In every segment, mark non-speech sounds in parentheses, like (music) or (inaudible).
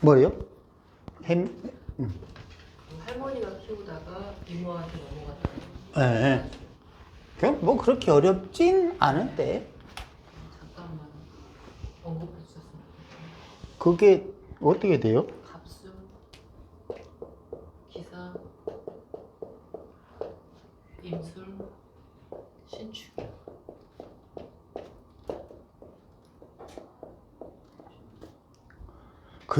뭐요? 햄, 할머니가 키우다가 이모한테 넘어갔다. 예, 예. 그냥 뭐 그렇게 어렵진 않은데, 잠깐만 언급해 주셨으면 좋겠어요. 그게 어떻게 돼요? 갑수, 기사, 임술, 신축.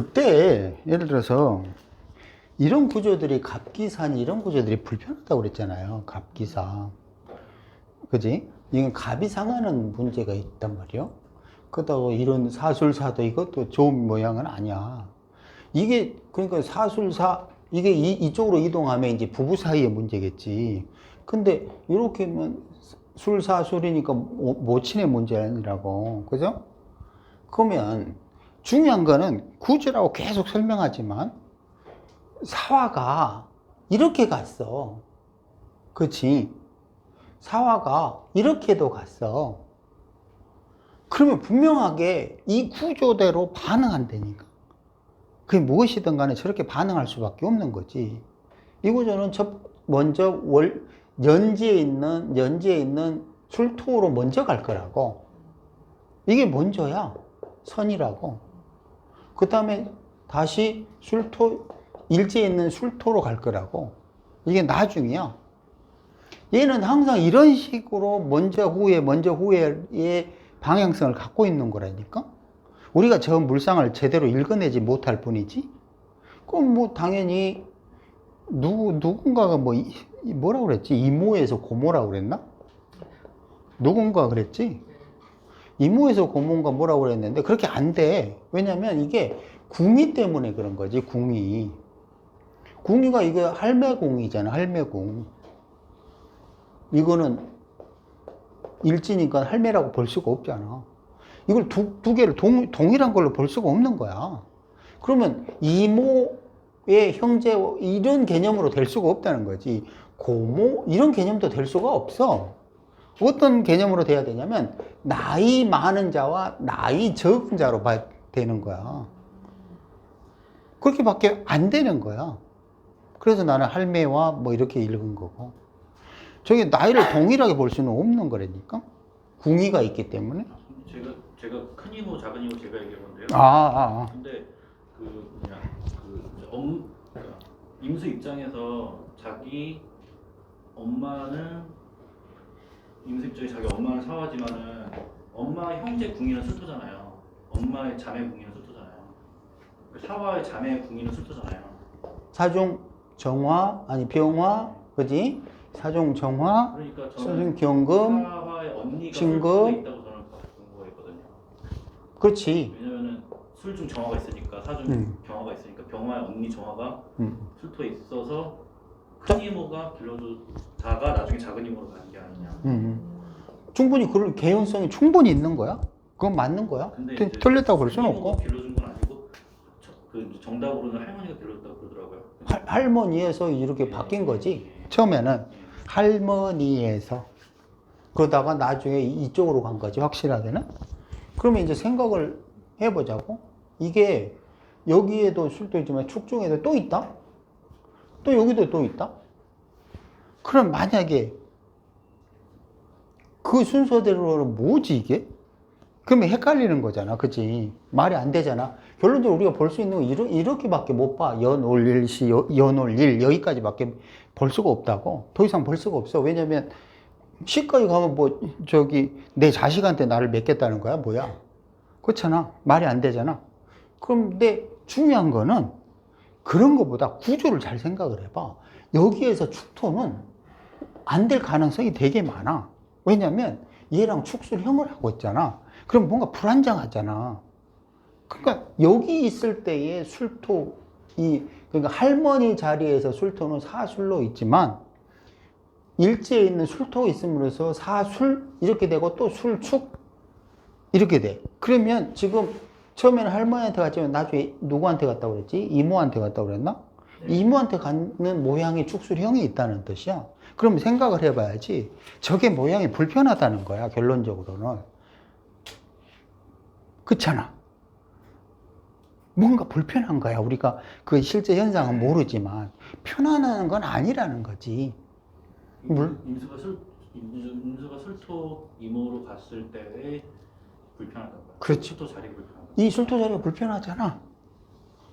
그때 예를 들어서 이런 구조들이 갑기산 이런 구조들이 불편하다고 그랬잖아요. 갑기사. 그지? 이건 갑이 상하는 문제가 있단 말이요. 그렇다고 이런 사술사도 이것도 좋은 모양은 아니야. 이게 그러니까 사술사 이게 이, 이쪽으로 이동하면 이제 부부 사이의 문제겠지. 근데 이렇게 하면 술사술이니까 모- 모친의 문제 아니라고. 그죠? 그러면 중요한 거는 구조라고 계속 설명하지만 사화가 이렇게 갔어. 그렇지? 사화가 이렇게도 갔어. 그러면 분명하게 이 구조대로 반응한다니까. 그게 무엇이든 간에 저렇게 반응할 수밖에 없는 거지. 이 구조는 첫 먼저 월 연지에 있는 연지에 있는 술토로 먼저 갈 거라고. 이게 먼저야. 선이라고. 그 다음에 다시 술토, 일지에 있는 술토로 갈 거라고. 이게 나중이야. 얘는 항상 이런 식으로 먼저 후에, 먼저 후에의 방향성을 갖고 있는 거라니까? 우리가 저 물상을 제대로 읽어내지 못할 뿐이지? 그럼 뭐 당연히 누구, 누군가가 뭐, 뭐라 그랬지? 이모에서 고모라고 그랬나? 누군가 그랬지? 이모에서 고모인가 뭐라고 그랬는데 그렇게 안 돼. 왜냐면 이게 궁이 때문에 그런 거지, 궁이. 궁이가 이거 할매궁이잖아, 할매궁. 이거는 일지니까 할매라고 볼 수가 없잖아. 이걸 두, 두 개를 동, 동일한 걸로 볼 수가 없는 거야. 그러면 이모의 형제 이런 개념으로 될 수가 없다는 거지. 고모 이런 개념도 될 수가 없어. 어떤 개념으로 돼야 되냐면 나이 많은 자와 나이 적은 자로 봐야 되는 거야. 그렇게밖에 안 되는 거야. 그래서 나는 할매와 뭐 이렇게 읽은 거고. 저게 나이를 동일하게 볼 수는 없는 거라니까. 궁이가 있기 때문에. 제가 제가 큰 이모 작은 이모 제가 얘기한 건데요. 아, 아, 아. 근데 그 뭐냐 그 엄, 그러니까 임수 입장에서 자기 엄마는 입장에 자기 엄마는 사화지만은 엄마 형제 궁이는 술토잖아요. 엄마의 자매 궁이는 술토잖아요. 그 사화의 자매 궁이는 술토잖아요. 사중 정화 아니 병화 그지? 사중 정화, 그러니까 저는 경금, 사화의 언니가 신금. 있다고 저는 본 거였거든요. 그렇지. 왜냐면은 술중 정화가 있으니까 사중 음. 경화가 있으니까 병화의 언니 정화가 음. 술토에 있어서 큰 이모가 길러주다가 나중에 작은 이모로 가는 게 아니냐. 음. 충분히 그럴 개연성이 충분히 있는 거야. 그건 맞는 거야. 근데 틀- 이제 틀렸다고 볼 수는 이모가 없고. 길러준 건 아니고 저- 그 정답으로는 할머니가 길러줬다고 그러더라고요. 할, 할머니에서 이렇게 바뀐 거지. 예. 처음에는 할머니에서 그러다가 나중에 이쪽으로 간 거지 확실하게는 그러면 이제 생각을 해보자고 이게 여기에도 술도 있지만 축중에도 또 있다 또 여기도 또 있다? 그럼 만약에 그 순서대로는 뭐지 이게? 그러면 헷갈리는 거잖아 그치? 말이 안 되잖아. 결론적으로 우리가 볼 수 있는 건 이렇게밖에 못봐. 연올 일시 연올 일 여기까지밖에 볼 수가 없다고. 더 이상 볼 수가 없어. 왜냐면 시까지 가면 뭐 저기 내 자식한테 나를 맺겠다는 거야 뭐야? 그렇잖아. 말이 안 되잖아. 그런데 중요한 거는 그런 것보다 구조를 잘 생각을 해봐. 여기에서 축토는 안 될 가능성이 되게 많아. 왜냐면 얘랑 축술형을 하고 있잖아. 그럼 뭔가 불안정하잖아. 그러니까 여기 있을 때의 술토 이 그러니까 할머니 자리에서 술토는 사술로 있지만 일지에 있는 술토가 있음으로써 사술 이렇게 되고 또 술축 이렇게 돼. 그러면 지금 처음에는 할머니한테 갔지만 나중에 누구한테 갔다고 그랬지? 이모한테 갔다고 그랬나? 이모한테 가는 모양의 축술형이 있다는 뜻이야. 그럼 생각을 해봐야지. 저게 모양이 불편하다는 거야, 결론적으로는. 그렇잖아. 뭔가 불편한 거야. 우리가 그 실제 현상은 모르지만 편안한 건 아니라는 거지. 물? 임수가 술 임수, 임수가 술토 이모로 갔을 때의 불편하다고. 그렇지. 술토 자리 불편하다. 이 술토 자리가 불편하잖아.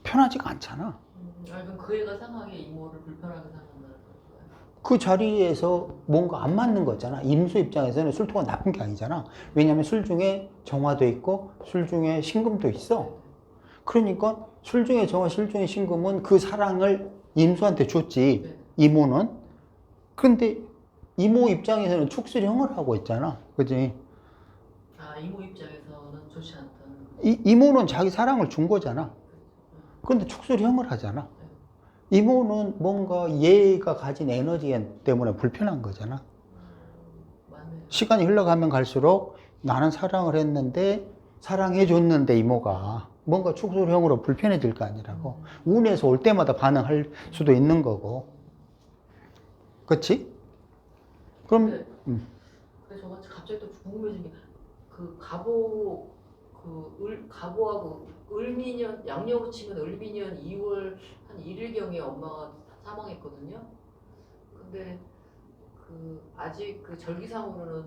편하지가 않잖아. 음, 아 그럼 그 애가 상하게 이모를 불편하게 거예요? 그 자리에서 뭔가 안 맞는 거잖아. 임수 입장에서는 술토가 나쁜 게 아니잖아. 왜냐하면 술 중에 정화도 있고 술 중에 신금도 있어. 그러니까 술 중에 정화, 술 중에 신금은 그 사랑을 임수한테 줬지. 네. 이모는. 근데 이모 입장에서는 축술형을 하고 있잖아. 그지? 아 이모 입장에서는 좋지 않다는 거. 이, 이모는 자기 사랑을 준 거잖아. 근데 축술형을 하잖아. 이모는 뭔가 얘가 가진 에너지 때문에 불편한 거잖아. 시간이 흘러가면 갈수록 나는 사랑을 했는데 사랑해 줬는데 이모가 뭔가 축소형으로 불편해질 거 아니라고 운에서 올 때마다 반응할 수도 있는 거고 그렇지? 그럼 근데, 음. 근데 저가 갑자기 또 궁금해진 게그 가보 그 을, 가보하고 을미년 양력으로 치면 을미년 2월 한 1일경에 엄마가 사망했거든요. 근데 그 아직 그 절기상으로는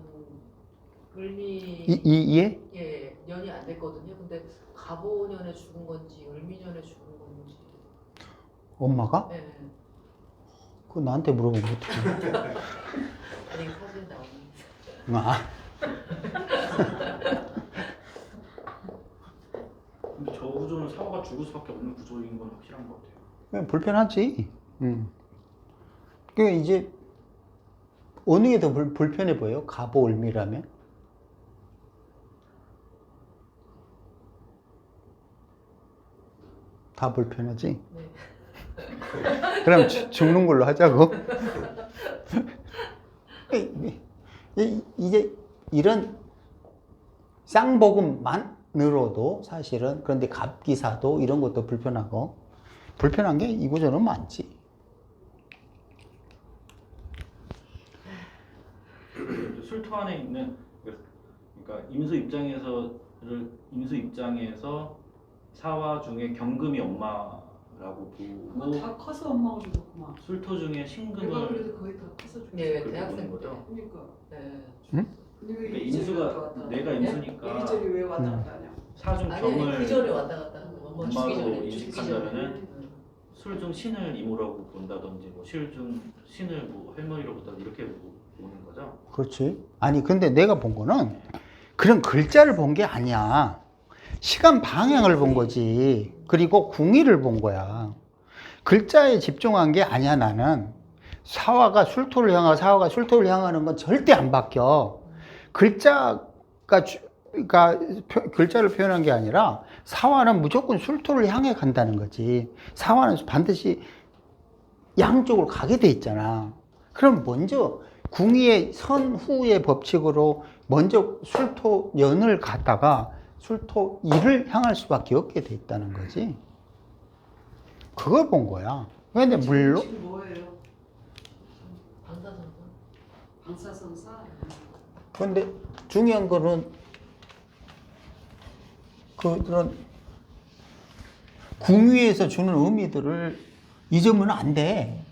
을미 이, 이, 이해? 예 년이 안 됐거든요. 근데 가보년에 죽은 건지 을미년에 죽은 건지 엄마가? 예. 그거 나한테 물어보면 어떡해 (laughs) 아니 사진 나오는 아, 근데 저 사화가 죽을 수밖에 없는 구조인 건 확실한 것 같아요. 그냥 불편하지 음. 그게 이제 어느 게 더 불편해 보여요? 가보 을미라면? 다 불편하지? 네. (laughs) 그럼 죽- 죽는 걸로 하자고. (laughs) 이제 이런 쌍복음만 으로도 사실은 그런데 갑기사도 이런 것도 불편하고 불편한 게 이 구조는 많지. 술토 안에 있는 그러니까 임수 입장에서를 임수 입장에서 사화 중에 경금이 엄마라고 보고 다 커서 엄마가 죽었구만. 술토 중에 신금을 그래도 거의 다 커서 죽었어. 예, 그렇게 대학생 거죠? 그러니까. 네. 왜 그러니까 갔다 내가 하냐? 임수니까 이리저리 왜 왔다 음. 갔다 하냐? 사중 아니 그 경을 전에 왔다 갔다 하는 거. 엄마 죽기 엄마로 전에 죽기 인식한다면은. 술중 신을 이모라고 본다든지 뭐 실중 신을 뭐 할머니로 본다든지 이렇게 보- 보는 거죠. 그렇지. 아니, 근데 내가 본 거는 그런 글자를 본 게 아니야. 시간 방향을 본 거지. 그리고 궁의를 본 거야. 글자에 집중한 게 아니야, 나는. 사화가 술토를 향하고 사화가 술토를 향하는 건 절대 안 바뀌어. 글자가, 주- 그러니까 표- 글자를 표현한 게 아니라 사화는 무조건 술토를 향해 간다는 거지. 사화는 반드시 양쪽으로 가게 돼 있잖아. 그럼 먼저 궁의의 선후의 법칙으로 먼저 술토 연을 갔다가 술토 이를 향할 수밖에 없게 돼 있다는 거지. 그걸 본 거야. 근데 물론? 방사선거. 방사선사? 근데 중요한 거는 그런 궁위에서 주는 의미들을 잊으면 안 돼.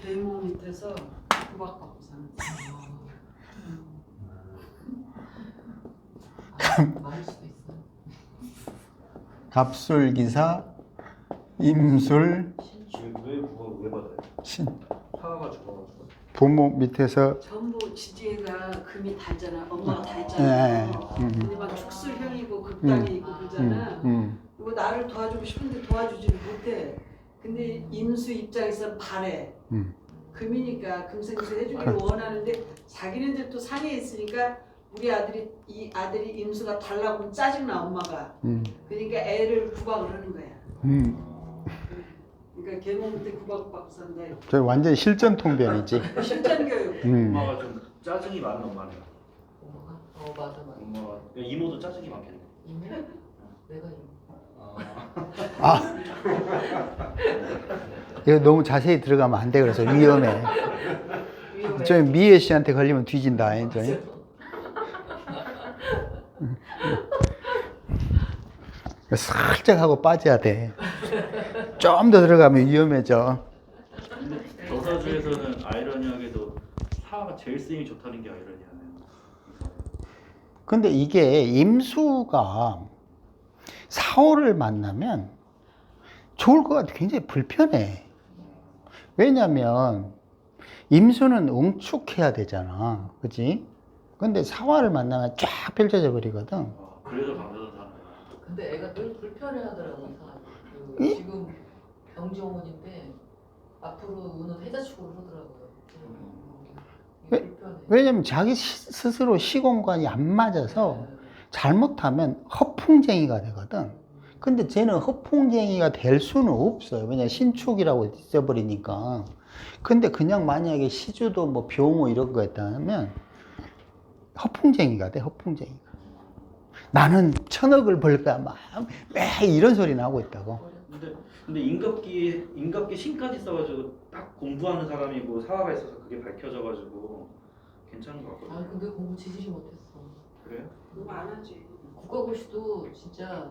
저런 밑에서 구박받고 사는 사람. 아. 갑술기사, 임술, 왜 그거 왜 받아요? 신. 사화가 죽어가지고. 부모 밑에서 전부 지지가 금이 달잖아. 엄마가 예, 달잖아. 음. 근데 막 축술형이고 극단이 있고 그러잖아. 음, 이거 나를 도와주고 싶은데 도와주지를 못해. 근데 임수 입장에서 바래. 음. 금이니까 금생수 해주기를 그렇죠. 원하는데 이제 또 상해 있으니까 우리 아들이 이 아들이 임수가 달라고 짜증나 엄마가. 음, 그러니까 애를 구박을 하는 거야. 음. 그러니까 계몽 때 구박받고 산다. 저 완전 실전 통변이지. (laughs) 실전 교육. 음. 엄마가 좀 짜증이 많은 엄마네요. 엄마가? 어 맞아 맞아. 엄마가 이모도 짜증이 많겠네. 이모? 내가 이모. 아. 이거 너무 자세히 들어가면 안 돼. 그래서 위험해. 위험해. 저 미애 씨한테 걸리면 뒤진다. 저. 살짝 하고 빠져야 돼. 좀 더 들어가면 위험해져. 근데 저사주에서는 아이러니하게도 사화가 제일 쓰임이 좋다는 게 아이러니하네요. 근데 이게 임수가 사오를 만나면 좋을 것 같아. 굉장히 불편해. 왜냐면 임수는 응축해야 되잖아. 그지? 근데 사화를 만나면 쫙 펼쳐져 버리거든. 어, 그래서 거예요. 근데 애가 늘 불편해하더라고 이상하게. 그 이? 지금 병정원인데 앞으로 우는 해자축으로 하더라고요. 이게 왜- 불편해. 왜냐면 자기 시- 스스로 시공간이 안 맞아서 네. 잘못하면 허풍쟁이가 되거든. 근데 쟤는 허풍쟁이가 될 수는 없어요. 왜냐 신축이라고 있어버리니까. 근데 그냥 만약에 시주도 뭐 병호 이런 거 했다면 허풍쟁이가 돼, 허풍쟁이가. 나는 천억을 벌 거야, 막, 매 이런 소리는 하고 있다고. 근데 근데 임갑기 임갑기 신까지 써가지고 딱 공부하는 사람이고 사화가 있어서 그게 밝혀져가지고 괜찮은 것아 같거든요. 근데 공부 지지리 못했어. 그래요? 너무 안 하지. 국가고시도 진짜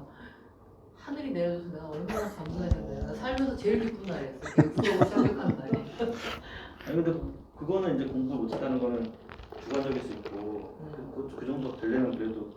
하늘이 내려줘서 내가 얼마나 감사했는데 나 살면서 제일 기쁜 날이었어. 그 국가고시 합격하는 날이. 아니 근데 그거는 이제 공부 못했다는 거는 주관적일 수 있고 음. 그, 그 정도 되려면 그래도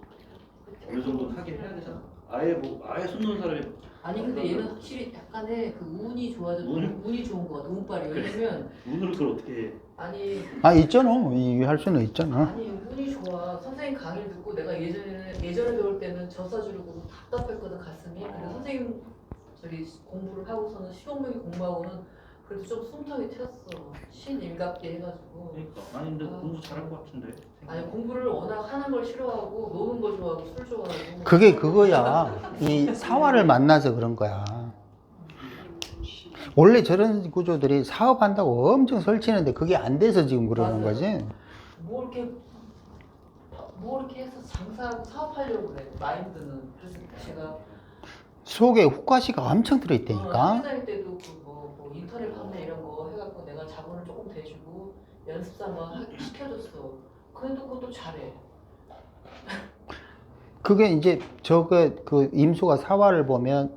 어느 정도 하긴 해야 되잖아. 아예 뭐 아예 손 놓은 사람이 아니 근데 얘는 확실히 약간의 그 운이 좋아져 운? 운이 좋은 것 같아 운빨이 왜냐면 눈으로 그걸 어떻게 해? 아니 아, 있잖아. 이 할 수는 있잖아. 아니 운이 좋아 선생님 강의를 듣고 내가 예전에 예전에 배울 때는 젖사주려고 답답했거든 가슴이 근데 선생님 저기 공부를 하고서는 시험명이 공부하고는 그래도 좀 숨통이 트였어 신일갑게 해가지고 그러니까 아니 근데 아. 공부 잘할 것 같은데. 아니 공부를 워낙 하는 걸 싫어하고 노는 거 좋아하고 술 좋아하고 그게 그거야. 이 사화를 만나서 그런 거야. 원래 저런 구조들이 사업한다고 엄청 설치는데 그게 안 돼서 지금 그러는 맞아요. 거지. 뭐 이렇게 뭐 이렇게 해서 장사하고 사업하려고 그래 마인드는 그래서 제가 속에 후과시가 엄청 어, 들어있다니까. 회사일 때도 그 뭐 인터넷 판매 이런 거 해갖고 내가 자본을 조금 대주고 연습 삼아 하- 시켜줬어. 근데 그것도 잘해. 그게 이제 저거 그 임수가 사화를 보면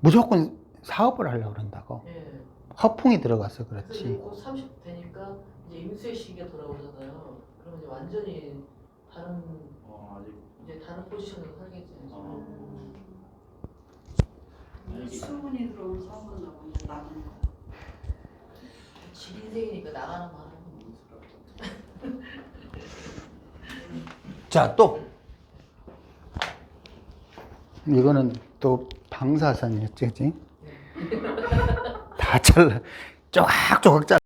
무조건 사업을 하려고 그런다고. 예. 허풍이 들어가서 그래서 이제 그렇지. 곧 30 되니까 이제 임수의 시기가 돌아오잖아요. 그러면 이제 완전히 다른 어 아직 이제 다른 포지션으로 살겠지. 어. 수문이 들어오면 사고가 나고 이 제 나가는 거야. 지 인생이니까 나가는 거 하는 자, 또. 이거는 또 방사선이었지, 그지? 다 잘라. 쪼각쪼각 잘라.